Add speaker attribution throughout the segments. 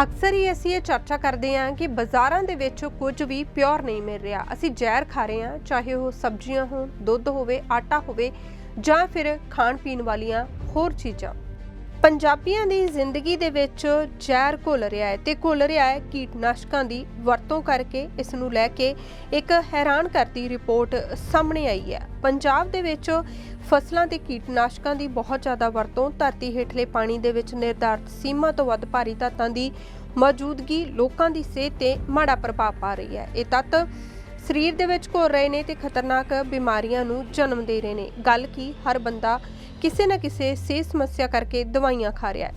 Speaker 1: ਅਕਸਰ ਹੀ ਅਸੀਂ ਇਹ ਚਰਚਾ ਕਰਦੇ ਹਾਂ ਕਿ ਬਾਜ਼ਾਰਾਂ ਦੇ ਵਿੱਚ ਕੁਝ ਵੀ ਪਿਓਰ ਨਹੀਂ ਮਿਲ ਰਿਹਾ। ਅਸੀਂ ਜ਼ਹਿਰ ਖਾ ਰਹੇ ਹਾਂ, ਚਾਹੇ ਉਹ ਸਬਜ਼ੀਆਂ ਹੋਣ, ਦੁੱਧ ਹੋਵੇ, ਆਟਾ ਹੋਵੇ ਜਾਂ ਫਿਰ ਖਾਣ ਪੀਣ ਵਾਲੀਆਂ ਹੋਰ ਚੀਜ਼ਾਂ। ਪੰਜਾਬੀਆਂ ਦੀ ਜ਼ਿੰਦਗੀ ਦੇ ਵਿੱਚ ਜ਼ਹਿਰ ਘੁਲ ਰਿਹਾ ਹੈ ਤੇ ਘੁਲ ਰਿਹਾ ਹੈ ਕੀਟਨਾਸ਼ਕਾਂ ਦੀ ਵਰਤੋਂ ਕਰਕੇ ਇਸ ਨੂੰ ਲੈ ਕੇ ਇੱਕ ਹੈਰਾਨ ਕਰਦੀ ਰਿਪੋਰਟ ਸਾਹਮਣੇ ਆਈ ਹੈ। ਪੰਜਾਬ ਦੇ ਵਿੱਚ ਫਸਲਾਂ ਤੇ ਕੀਟਨਾਸ਼ਕਾਂ ਦੀ ਬਹੁਤ ਜ਼ਿਆਦਾ ਵਰਤੋਂ, ਧਰਤੀ ਹੇਠਲੇ ਪਾਣੀ ਦੇ ਵਿੱਚ ਨਿਰਧਾਰਤ ਸੀਮਾ ਤੋਂ ਵੱਧ ਭਾਰੀ ਤੱਤਾਂ ਦੀ ਮੌਜੂਦਗੀ ਲੋਕਾਂ ਦੀ ਸਿਹਤ ਤੇ ਮਾੜਾ ਪ੍ਰਭਾਵ ਪਾ ਰਹੀ ਹੈ। ਇਹ ਤੱਤ ਸਰੀਰ ਦੇ ਵਿੱਚ ਘੁਲ ਰਹੇ ਨੇ ਤੇ ਖਤਰਨਾਕ ਬਿਮਾਰੀਆਂ ਨੂੰ ਜਨਮ ਦੇ ਰਹੇ ਨੇ। ਗੱਲ ਕੀ ਹਰ ਬੰਦਾ ਕਿਸੇ ਨਾ ਕਿਸੇ ਸਿਹਤ ਸਮੱਸਿਆ ਕਰਕੇ ਦਵਾਈਆਂ ਖਾ ਰਿਹਾ ਹੈ।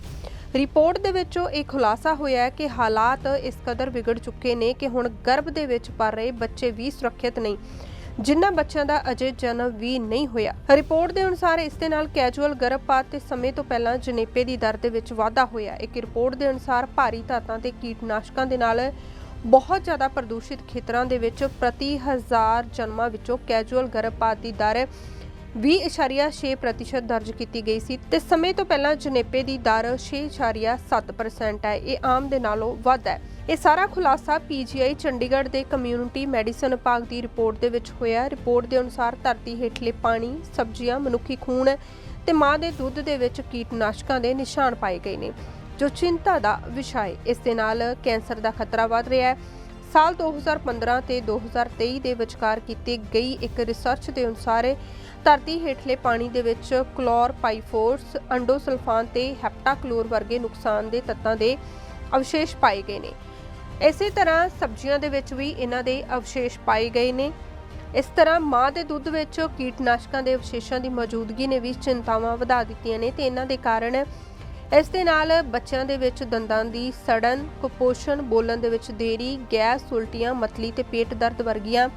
Speaker 1: ਰਿਪੋਰਟ ਦੇ ਵਿੱਚੋਂ ਇਹ ਖੁਲਾਸਾ ਹੋਇਆ ਹੈ ਕਿ ਹਾਲਾਤ ਇਸ ਕਦਰ ਵਿਗੜ ਚੁੱਕੇ ਨੇ ਕਿ ਹੁਣ ਗਰਭ ਦੇ ਵਿੱਚ ਪਲ ਰਹੇ ਬੱਚੇ ਵੀ ਸੁਰੱਖਿਅਤ ਨਹੀਂ, ਜਿਨ੍ਹਾਂ ਬੱਚਿਆਂ ਦਾ ਅਜੇ ਜਨਮ ਵੀ ਨਹੀਂ ਹੋਇਆ। ਰਿਪੋਰਟ ਦੇ ਅਨੁਸਾਰ ਇਸ ਦੇ ਨਾਲ ਕੈਜੂਅਲ ਗਰਭਪਾਤ ਤੇ ਸਮੇਂ ਤੋਂ ਪਹਿਲਾਂ ਜਨੇਪੇ ਦੀ ਦਰ ਦੇ ਵਿੱਚ ਵਾਧਾ ਹੋਇਆ ਇੱਕ ਰਿਪੋਰਟ ਦੇ ਅਨੁਸਾਰ ਭਾਰੀ ਧਾਤਾਂ ਤੇ ਕੀਟਨਾਸ਼ਕਾਂ ਦੇ ਨਾਲ ਬਹੁਤ ਜ਼ਿਆਦਾ ਪ੍ਰਦੂਸ਼ਿਤ ਖੇਤਰਾਂ ਦੇ ਵਿੱਚ ਪ੍ਰਤੀ ਹਜ਼ਾਰ ਜਨਮਾਂ ਵਿੱਚੋਂ ਕੈਜੂਅਲ ਗਰਭਪਾਤ ਦੀ ਦਰ 20.6% ਦਰਜ ਕੀਤੀ ਗਈ ਸੀ ਤੇ ਸਮੇਂ ਤੋਂ ਪਹਿਲਾਂ ਜਨੇਪੇ ਦੀ ਦਰ 6.7% ਹੈ। ਇਹ ਆਮ ਦੇ ਨਾਲੋਂ ਵੱਧ ਹੈ। ਇਹ ਸਾਰਾ ਖੁਲਾਸਾ ਪੀਜੀਆਈ ਚੰਡੀਗੜ੍ਹ ਦੇ ਕਮਿਊਨਿਟੀ ਮੈਡੀਸਨ ਵਿਭਾਗ ਦੀ ਰਿਪੋਰਟ ਦੇ ਵਿੱਚ ਹੋਇਆ ਰਿਪੋਰਟ ਦੇ ਅਨੁਸਾਰ ਧਰਤੀ ਹੇਠਲੇ ਪਾਣੀ, ਸਬਜ਼ੀਆਂ, ਮਨੁੱਖੀ ਖੂਨ ਤੇ ਮਾਂ ਦੇ ਦੁੱਧ ਦੇ ਵਿੱਚ ਕੀਟਨਾਸ਼ਕਾਂ ਦੇ ਨਿਸ਼ਾਨ ਪਾਏ ਗਏ ਨੇ। ਜੋ ਚਿੰਤਾ ਦਾ ਵਿਸ਼ਾ ਹੈ। ਇਸ ਦੇ ਨਾਲ ਕੈਂਸਰ ਦਾ ਖਤਰਾ ਵਧ ਰਿਹਾ ਹੈ। ਸਾਲ 2015 ਤੇ 2023 ਦੇ ਵਿਚਕਾਰ ਕੀਤੀ ਗਈ ਇੱਕ ਰਿਸਰਚ ਦੇ ਅਨੁਸਾਰ ਧਰਤੀ ਹੇਠਲੇ ਪਾਣੀ ਦੇ ਵਿੱਚ ਕਲੋਰ ਪਾਈਫੋਰਸ ਅੰਡੋਸਲਫਾਨ ਤੇ ਹੈਪਟਾਕਲੋਰ ਵਰਗੇ ਨੁਕਸਾਨ ਦੇ ਤੱਤਾਂ ਦੇ ਅਵਸ਼ੇਸ਼ ਪਾਏ ਗਏ ਨੇ। ਇਸੇ ਤਰ੍ਹਾਂ ਸਬਜ਼ੀਆਂ ਦੇ ਵਿੱਚ ਵੀ ਇਹਨਾਂ ਦੇ ਅਵਸ਼ੇਸ਼ ਪਾਏ ਗਏ ਨੇ। ਇਸ ਤਰ੍ਹਾਂ ਮਾਂ ਦੇ ਦੁੱਧ ਵਿੱਚ ਕੀਟਨਾਸ਼ਕਾਂ ਦੇ ਅਵਸ਼ੇਸ਼ਾਂ ਦੀ ਮੌਜੂਦਗੀ ਨੇ ਵੀ ਚਿੰਤਾਵਾਂ ਵਧਾ ਦਿੱਤੀਆਂ ਨੇ ਤੇ ਇਹਨਾਂ ਦੇ ਕਾਰਨ ਇਸ ਦੇ ਨਾਲ ਬੱਚਿਆਂ ਦੇ ਵਿੱਚ ਦੰਦਾਂ ਦੀ ਸੜਨ, ਕੁਪੋਸ਼ਣ, ਬੋਲਣ ਦੇ ਵਿੱਚ ਦੇਰੀ, ਗੈਸ ਉਲਟੀਆਂ, ਮਤਲੀ ਤੇ ਪੇਟ ਦਰਦ ਵਰਗੀਆਂ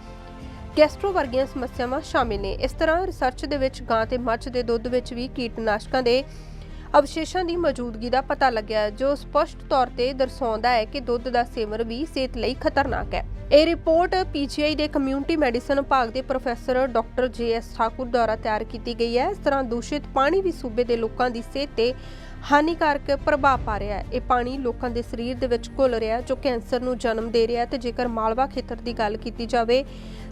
Speaker 1: ਗੈਸਟ੍ਰੋ ਵਰਗੀਆਂ ਸਮੱਸਿਆਵਾਂ ਸ਼ਾਮਿਲ ਨੇ। ਇਸ ਤਰ੍ਹਾਂ ਰਿਸਰਚ ਦੇ ਵਿੱਚ ਗਾਂ ਤੇ ਮੱਝ ਦੇ ਦੁੱਧ ਵਿੱਚ ਵੀ ਕੀਟਨਾਸ਼ਕਾਂ ਦੇ ਅਵਸ਼ੇਸ਼ਾਂ ਦੀ ਮੌਜੂਦਗੀ ਦਾ ਪਤਾ ਲੱਗਿਆ, ਜੋ ਸਪਸ਼ਟ ਤੌਰ ਤੇ ਦਰਸਾਉਂਦਾ ਹੈ ਕਿ ਦੁੱਧ ਦਾ ਸੇਵਨ ਵੀ ਸਿਹਤ ਲਈ ਖਤਰਨਾਕ ਹੈ। ਇਹ ਰਿਪੋਰਟ ਪੀਜੀਆਈ ਦੇ ਕਮਿਊਨਿਟੀ ਮੈਡੀਸਨ ਵਿਭਾਗ ਦੇ ਪ੍ਰੋਫੈਸਰ ਡਾਕਟਰ ਜੇਐਸ ਠਾਕੁਰ ਦੁਆਰਾ ਤਿਆਰ ਕੀਤੀ ਗਈ ਹੈ। ਇਸ ਤਰ੍ਹਾਂ ਦੂਸ਼ਿਤ ਪਾਣੀ ਵੀ ਸੂਬੇ ਦੇ ਲੋਕਾਂ ਦੀ ਸਿਹਤ ਤੇ ਹਾਨੀਕਾਰਕ ਪ੍ਰਭਾਵ ਪਾ ਰਿਹਾ ਹੈ। ਇਹ ਪਾਣੀ ਲੋਕਾਂ ਦੇ ਸਰੀਰ ਦੇ ਵਿੱਚ ਘੁਲ ਰਿਹਾ ਹੈ, ਜੋ ਕੈਂਸਰ ਨੂੰ ਜਨਮ ਦੇ ਰਿਹਾ ਹੈ ਤੇ ਜੇਕਰ ਮਾਲਵਾ ਖੇਤਰ ਦੀ ਗੱਲ ਕੀਤੀ ਜਾਵੇ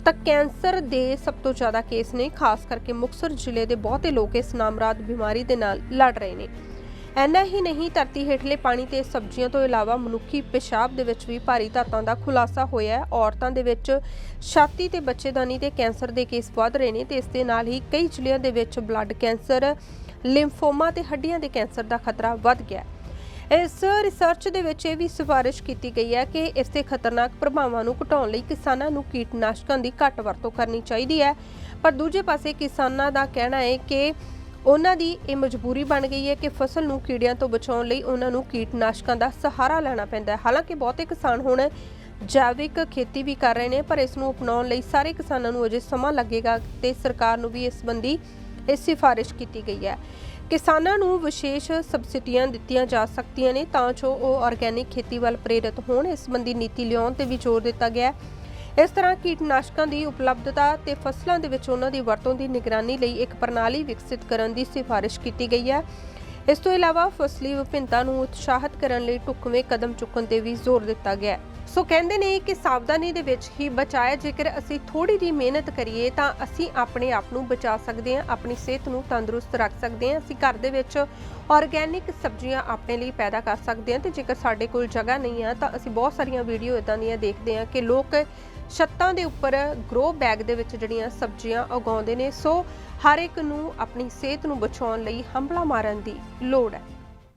Speaker 1: ਤਾਂ ਕੈਂਸਰ ਦੇ ਸਭ ਤੋਂ ਜ਼ਿਆਦਾ ਕੇਸ ਨੇ ਖਾਸ ਕਰਕੇ ਮੁਕਤਸਰ ਜ਼ਿਲ੍ਹੇ ਦੇ ਬਹੁਤੇ ਲੋਕ ਇਸ ਨਾਮਰਾਦ ਬਿਮਾਰੀ ਦੇ ਨਾਲ ਲੜ ਰਹੇ ਨੇ। ਐਨਾ ਹੀ ਨਹੀਂ, ਧਰਤੀ ਹੇਠਲੇ ਪਾਣੀ ਤੇ ਸਬਜ਼ੀਆਂ ਤੋਂ ਇਲਾਵਾ ਮਨੁੱਖੀ ਪਿਸ਼ਾਬ ਦੇ ਵਿੱਚ ਵੀ ਭਾਰੀ ਧਾਤਾਂ ਦਾ ਖੁਲਾਸਾ ਹੋਇਆ ਹੈ। ਔਰਤਾਂ ਦੇ ਵਿੱਚ ਛਾਤੀ ਤੇ ਬੱਚੇਦਾਨੀ ਦੇ ਕੈਂਸਰ ਦੇ ਕੇਸ ਵੱਧ ਰਹੇ ਨੇ ਤੇ ਇਸ ਦੇ ਨਾਲ ਹੀ ਕਈ ਜ਼ਿਲ੍ਹਿਆਂ ਦੇ ਵਿੱਚ ਬਲੱਡ ਕੈਂਸਰ, ਲਿੰਫੋਮਾ ਤੇ ਹੱਡੀਆਂ ਦੇ ਕੈਂਸਰ ਦਾ ਖਤਰਾ ਵੱਧ ਗਿਆ ਹੈ। ਇਸ ਰਿਸਰਚ ਦੇ ਵਿੱਚ ਇਹ ਵੀ ਸਿਫਾਰਿਸ਼ ਕੀਤੀ ਗਈ ਹੈ ਕਿ ਇਸ ਦੇ ਖਤਰਨਾਕ ਪ੍ਰਭਾਵਾਂ ਨੂੰ ਘਟਾਉਣ ਲਈ ਕਿਸਾਨਾਂ ਨੂੰ ਕੀਟਨਾਸ਼ਕਾਂ ਦੀ ਘੱਟ ਵਰਤੋਂ ਕਰਨੀ ਚਾਹੀਦੀ ਹੈ। ਪਰ ਦੂਜੇ ਪਾਸੇ ਕਿਸਾਨਾਂ ਦਾ ਕਹਿਣਾ ਹੈ ਕਿ ਉਹਨਾਂ ਦੀ ਇਹ ਮਜਬੂਰੀ ਬਣ ਗਈ ਹੈ ਕਿ ਫਸਲ ਨੂੰ ਕੀੜਿਆਂ ਤੋਂ ਬਚਾਉਣ ਲਈ ਉਹਨਾਂ ਨੂੰ ਕੀਟਨਾਸ਼ਕਾਂ ਦਾ ਸਹਾਰਾ ਲੈਣਾ ਪੈਂਦਾ ਹੈ। ਹਾਲਾਂਕਿ ਬਹੁਤੇ ਕਿਸਾਨ ਹੁਣ ਜੈਵਿਕ ਖੇਤੀ ਵੀ ਕਰ ਰਹੇ ਨੇ, ਪਰ ਇਸ ਨੂੰ ਅਪਣਾਉਣ ਲਈ ਸਾਰੇ ਕਿਸਾਨਾਂ ਨੂੰ ਅਜੇ ਸਮਾਂ ਲੱਗੇਗਾ ਤੇ ਸਰਕਾਰ ਨੂੰ ਵੀ ਇਸ ਸੰਬੰਧੀ ਇਹ ਸਿਫਾਰਿਸ਼ ਕੀਤੀ ਗਈ ਹੈ। ਕਿਸਾਨਾਂ ਨੂੰ ਵਿਸ਼ੇਸ਼ ਸਬਸਿਡੀਆਂ ਦਿੱਤੀਆਂ ਜਾ ਸਕਦੀਆਂ ਨੇ, ਤਾਂ ਜੋ ਉਹ ਆਰਗੈਨਿਕ ਖੇਤੀ ਵੱਲ ਪ੍ਰੇਰਿਤ ਹੋਣ। ਇਸ ਸੰਬੰਧੀ ਨੀਤੀ ਲਿਆਉਣ ਤੇ ਵੀ ਜ਼ੋਰ ਦਿੱਤਾ ਗਿਆ ਹੈ। ਇਸ ਤਰ੍ਹਾਂ ਕੀਟਨਾਸ਼ਕਾਂ ਦੀ ਉਪਲਬਧਤਾ ਤੇ ਫਸਲਾਂ ਦੇ ਵਿੱਚ ਉਹਨਾਂ ਦੀ ਵਰਤੋਂ ਦੀ ਨਿਗਰਾਨੀ ਲਈ ਇੱਕ ਪ੍ਰਣਾਲੀ ਵਿਕਸਿਤ ਕਰਨ ਦੀ ਸਿਫਾਰਿਸ਼ ਕੀਤੀ ਗਈ ਹੈ। ਇਸ ਤੋਂ ਇਲਾਵਾ ਫਸਲੀ ਵਿਭਿੰਨਤਾ ਨੂੰ ਉਤਸ਼ਾਹਿਤ ਕਰਨ ਲਈ ਢੁਕਵੇਂ ਕਦਮ ਚੁੱਕਣ ਤੇ ਵੀ ਜ਼ੋਰ ਦਿੱਤਾ ਗਿਆ ਹੈ। ਸੋ ਕਹਿੰਦੇ ਨੇ ਕਿ ਸਾਵਧਾਨੀ ਦੇ ਵਿੱਚ ਹੀ ਬਚਾਇਆ, ਜੇਕਰ ਅਸੀਂ ਥੋੜੀ ਜਿਹੀ ਮਿਹਨਤ ਕਰੀਏ ਤਾਂ ਅਸੀਂ ਆਪਣੇ ਆਪ ਨੂੰ ਬਚਾ ਸਕਦੇ ਹਾਂ, ਆਪਣੀ ਸਿਹਤ ਨੂੰ ਤੰਦਰੁਸਤ ਰੱਖ ਸਕਦੇ ਹਾਂ, ਅਸੀਂ ਘਰ ਦੇ ਵਿੱਚ ਆਰਗੈਨਿਕ ਸਬਜ਼ੀਆਂ ਆਪਣੇ ਲਈ ਪੈਦਾ ਕਰ ਸਕਦੇ ਹਾਂ ਤੇ ਜੇਕਰ ਸਾਡੇ ਕੋਲ ਜਗ੍ਹਾ ਨਹੀਂ ਹੈ ਤਾਂ ਅਸੀਂ ਬਹੁਤ ਸਾਰੀਆਂ ਵੀਡੀਓ ਇਦਾਂ ਦੀਆਂ ਦੇਖਦੇ ਹਾਂ ਕਿ ਲੋਕ ਛੱਤਾਂ ਦੇ ਉੱਪਰ ਗਰੋ ਬੈਗ ਦੇ ਵਿੱਚ ਜਿਹੜੀਆਂ ਸਬਜ਼ੀਆਂ ਉਗਾਉਂਦੇ ਨੇ, ਸੋ ਹਰ ਇੱਕ ਨੂੰ ਆਪਣੀ ਸਿਹਤ ਨੂੰ ਬਚਾਉਣ ਲਈ ਹੰਭਲਾ ਮਾਰਨ ਦੀ ਲੋੜ ਹੈ।